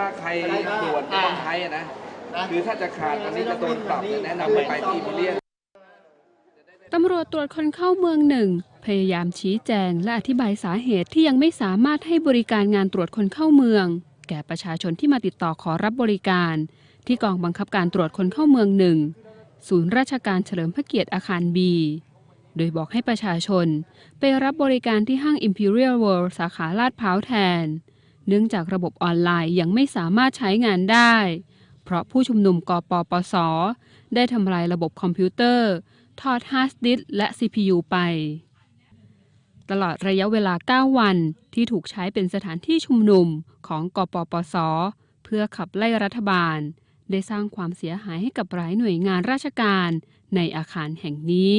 ถ้าใครตรวจก็ต้องใช้อะนะ คือถ้าจะขาดอันนี้จะโดนปรับเนี่ยแนะนำให้ไปที่อิมพีเรียน ตำรวจตรวจคนเข้าเมืองหนึ่ง พยายามชี้แจงและอธิบายสาเหตุที่ยังไม่สามารถให้บริการงานตรวจคนเข้าเมือง แก่ประชาชนที่มาติดต่อขอรับบริการ ที่กองบังคับการตรวจคนเข้าเมืองหนึ่งศูนย์ราชการเฉลิมพระเกียรติอาคารบี โดยบอกให้ประชาชน ไปรับบริการที่ห้าง Imperial World สาขาลาดพร้าวแทน เนื่องจากระบบออนไลน์ยังไม่สามารถใช้งานได้ เพราะผู้ชุมนุมกปปส ได้ทำลายระบบคอมพิวเตอร์ถอดฮาร์ดดิสก์และ CPU ไป ตลอดระยะเวลา 9 วันที่ถูกใช้เป็นสถานที่ชุมนุมของกปปส เพื่อขับไล่รัฐบาล ได้สร้างความเสียหายให้กับหลายหน่วยงานราชการในอาคารแห่งนี้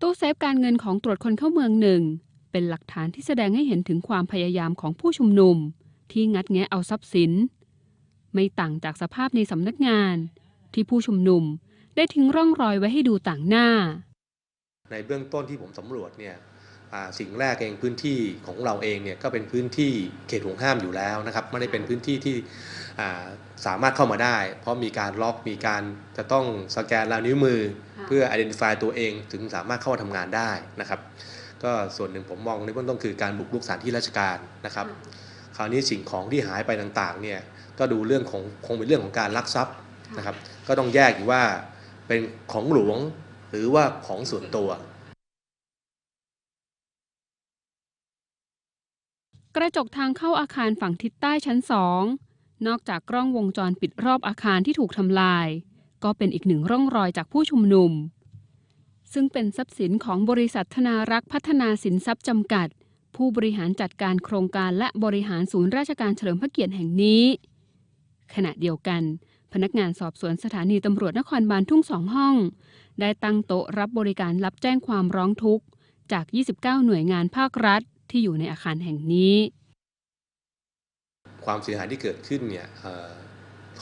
ตู้เซฟการเงินของตรวจคนเข้าเมืองหนึ่ง เป็นหลักฐานที่แสดงให้เห็นถึงความพยายามของผู้ชุมนุม ที่งัดแงะเอาทรัพย์สิน ไม่ต่างจากสภาพในสำนักงาน ที่ผู้ชุมนุมได้ทิ้งร่องรอยไว้ให้ดูต่างหน้า ในเบื้องต้นที่ผมสำรวจเนี่ยอ่าสิ่งแรกเองพื้นที่ของเราเองเนี่ยก็เป็นพื้นที่เขตห่วงห้ามอยู่แล้วนะครับไม่ได้เป็นพื้นที่ที่อ่าสามารถเข้ามาได้ เพราะมีการล็อกมีการจะต้องสแกนลายนิ้วมือค่ะเพื่อ identify ตัวเองถึงสามารถเข้ามาทำงานได้นะครับ ก็ส่วนหนึ่งผมมองในเบื้องต้นคือการบุกรุกสถานที่ราชการนะครับ คราวนี้สิ่งของที่หายไปต่างๆเนี่ยก็ดูเรื่องของคงเป็นเรื่องของการลักทรัพย์นะครับ ก็ต้องแยกอยู่ว่าเป็นของหลวงหรือว่าของส่วนตัว กระจกทางเข้าอาคารฝั่งทิศใต้ชั้นสองนอกจากกล้องวงจรปิดรอบอาคารที่ถูกทำลาย ก็เป็นอีกหนึ่งร่องรอยจากผู้ชุมนุม ซึ่งเป็นทรัพย์สินของบริษัทธนารักษ์พัฒนาสินทรัพย์จำกัด ผู้บริหารจัดการโครงการและบริหารศูนย์ราชการเฉลิมพระเกียรติแห่งนี้ ขณะเดียวกัน พนักงานสอบสวนสถานีตำรวจนครบาลทุ่งสองห้อง ได้ตั้งโต๊ะรับบริการรับแจ้งความร้องทุกข์ จาก 29 หน่วยงานภาครัฐที่อยู่ในอาคารแห่งนี้ ความเสียหายที่เกิดขึ้นเนี่ย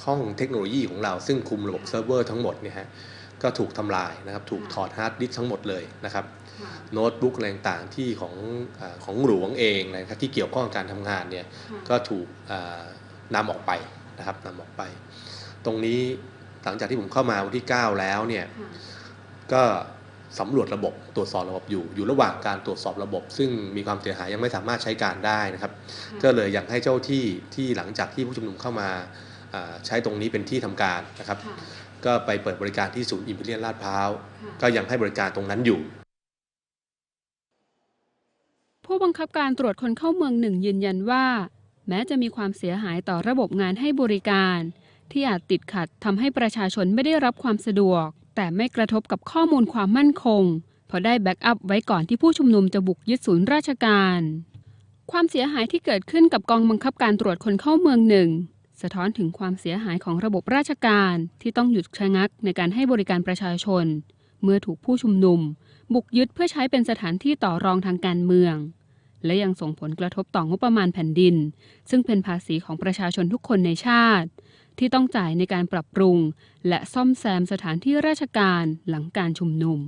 ห้องเทคโนโลยีของเราซึ่งคุมระบบเซิร์ฟเวอร์ทั้งหมดเนี่ยฮะ ก็ถูกทำลายนะครับ ถูกถอดฮาร์ดดิสก์ทั้งหมดเลยนะครับโน้ตบุ๊กอะไรต่างๆที่ของอาของหลวงเองนะครับที่เกี่ยวข้องกับการทำงานเนี่ยก็ถูกอ่านำออกไปนะครับนำออกไป ตรงนี้หลังจากที่ผมเข้ามาวันที่ 9 แล้วเนี่ยก็สำรวจระบบตรวจสอบระบบอยู่ อยู่ระหว่างการตรวจสอบระบบ ซึ่งมีความเสียหายยังไม่สามารถใช้การได้นะครับ ก็เลยอยากให้เจ้าที่ที่หลังจากที่ผู้ชุมนุมเข้ามาอ่าใช้ตรงนี้เป็นที่ทำการนะครับ ก็ไปเปิดบริการที่ศูนย์อิมพีเรียลลาดพร้าว ก็ยังให้บริการตรงนั้นอยู่ ผู้บังคับการตรวจคนเข้าเมืองหนึ่งยืนยันว่า แม้จะมีความเสียหายต่อระบบงานให้บริการ ที่อาจติดขัดทำให้ประชาชนไม่ได้รับความสะดวก แต่ไม่กระทบกับข้อมูลความมั่นคงเพราะได้แบ็กอัพไว้ก่อนที่ผู้ชุมนุมจะบุกยึดศูนย์ราชการ ความเสียหายที่เกิดขึ้นกับกองบังคับการตรวจคนเข้าเมืองหนึ่ง สะท้อนถึงความเสียหายของระบบราชการที่ต้องหยุดชะงักในการให้บริการประชาชน เมื่อถูกผู้ชุมนุม บุกยึดเพื่อใช้เป็นสถานที่ต่อรองทางการเมือง และยังส่งผลกระทบต่องบประมาณแผ่นดิน ซึ่งเป็นภาษีของประชาชนทุกคนในชาติ ที่ต้องจ่ายในการปรับปรุง และซ่อมแซมสถานที่ราชการหลังการชุมนุม